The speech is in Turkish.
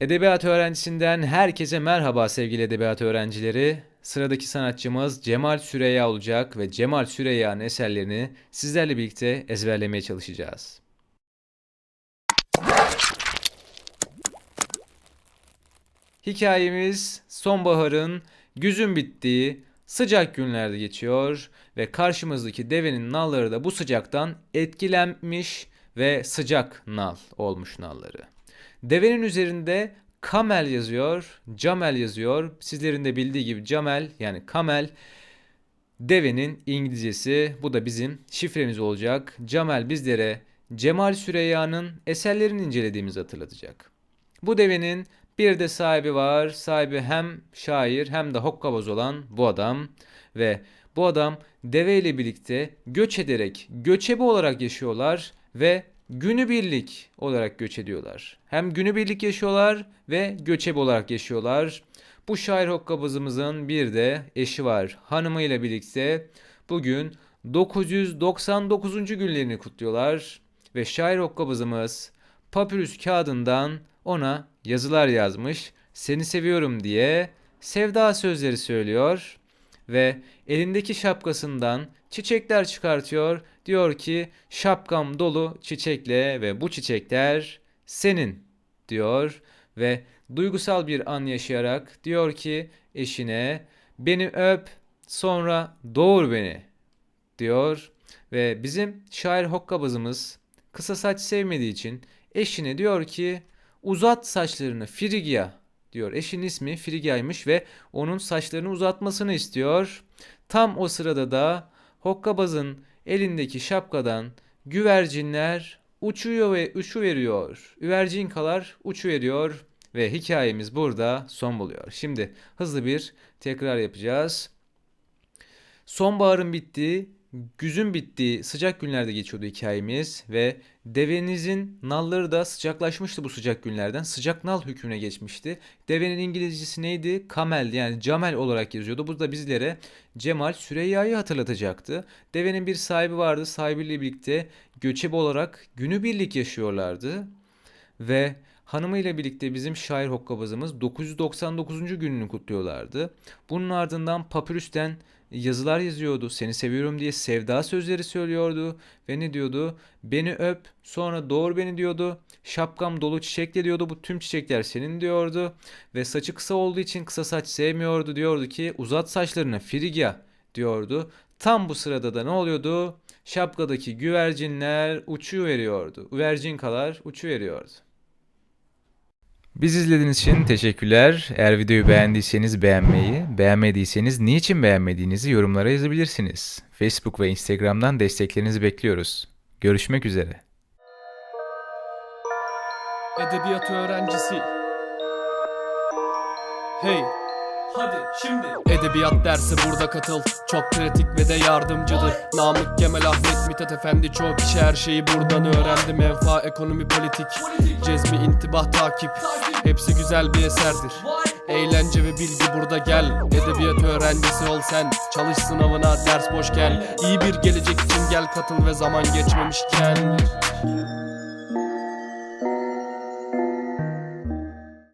Edebiyat öğrencisinden herkese merhaba sevgili edebiyat öğrencileri. Sıradaki sanatçımız Cemal Süreyya olacak ve Cemal Süreyya'nın eserlerini sizlerle birlikte ezberlemeye çalışacağız. Hikayemiz sonbaharın güzün bittiği sıcak günlerde geçiyor ve karşımızdaki devenin nalları da bu sıcaktan etkilenmiş ve sıcak nal olmuş nalları. Devenin üzerinde kamel yazıyor, camel yazıyor. Sizlerin de bildiği gibi camel yani kamel devenin İngilizcesi. Bu da bizim şifremiz olacak. Camel bizlere Cemal Süreyya'nın eserlerini incelediğimizi hatırlatacak. Bu devenin bir de sahibi var. Sahibi hem şair hem de hokkabaz olan bu adam ve bu adam deve ile birlikte göç ederek göçebe olarak yaşıyorlar ve günübirlik olarak göç ediyorlar. Hem günübirlik yaşıyorlar ve göçebe olarak yaşıyorlar. Bu şair hokkabazımızın bir de eşi var. Hanımıyla birlikte bugün 999. günlerini kutluyorlar ve şair hokkabazımız papyrus kağıdından ona yazılar yazmış. Seni seviyorum diye sevda sözleri söylüyor ve elindeki şapkasından çiçekler çıkartıyor. Diyor ki şapkam dolu çiçekle ve bu çiçekler senin diyor ve duygusal bir an yaşayarak diyor ki eşine beni öp sonra doğur beni diyor ve bizim şair hokkabazımız kısa saç sevmediği için eşine diyor ki uzat saçlarını Frigya diyor. Eşinin ismi Frigya'ymış ve onun saçlarını uzatmasını istiyor. Tam o sırada da hokkabazın elindeki şapkadan güvercinler uçuyor ve uçu veriyor. Üvercinkalar uçu veriyor ve hikayemiz burada son buluyor. Şimdi hızlı bir tekrar yapacağız. Sonbaharın bittiği, güzün bittiği sıcak günlerde geçiyordu hikayemiz ve devenizin nalları da sıcaklaşmıştı bu sıcak günlerden. Sıcak nal hükmüne geçmişti. Devenin İngilizcesi neydi? Kamel yani camel olarak yazıyordu. Bu da bizlere Cemal Süreyya'yı hatırlatacaktı. Devenin bir sahibi vardı. Sahibiyle birlikte göçebe olarak günübirlik yaşıyorlardı. Ve hanımıyla birlikte bizim şair hokkabazımız 999. gününü kutluyorlardı. Bunun ardından papyrus'ten yazılar yazıyordu. Seni seviyorum diye sevda sözleri söylüyordu ve ne diyordu? Beni öp, sonra doğur beni diyordu. Şapkam dolu çiçekle diyordu. Bu tüm çiçekler senin diyordu ve saçı kısa olduğu için kısa saç sevmiyordu. Diyordu ki uzat saçlarını Frigya diyordu. Tam bu sırada da ne oluyordu? Şapkadaki güvercinler uçuyor veriyordu. Güvercinkalar uçuyor veriyordu. Biz izlediğiniz için teşekkürler. Eğer videoyu beğendiyseniz beğenmeyi, beğenmediyseniz niçin beğenmediğinizi yorumlara yazabilirsiniz. Facebook ve Instagram'dan desteklerinizi bekliyoruz. Görüşmek üzere. Edebiyat öğrencisi. Hey, Hadi şimdi edebiyat dersi burada katıl. Çok pratik ve de yardımcıdır. Namık Kemal Ahmet Mithat Efendi çoğu kişi her şeyi buradan öğrendi. Menfa, ekonomi, politik, cezmi, intibah, takip. Hepsi güzel bir eserdir. Eğlence ve bilgi burada gel. Edebiyat öğrencisi ol sen. Çalış sınavına ders boş gel. İyi bir gelecek için gel katıl ve zaman geçmemişken.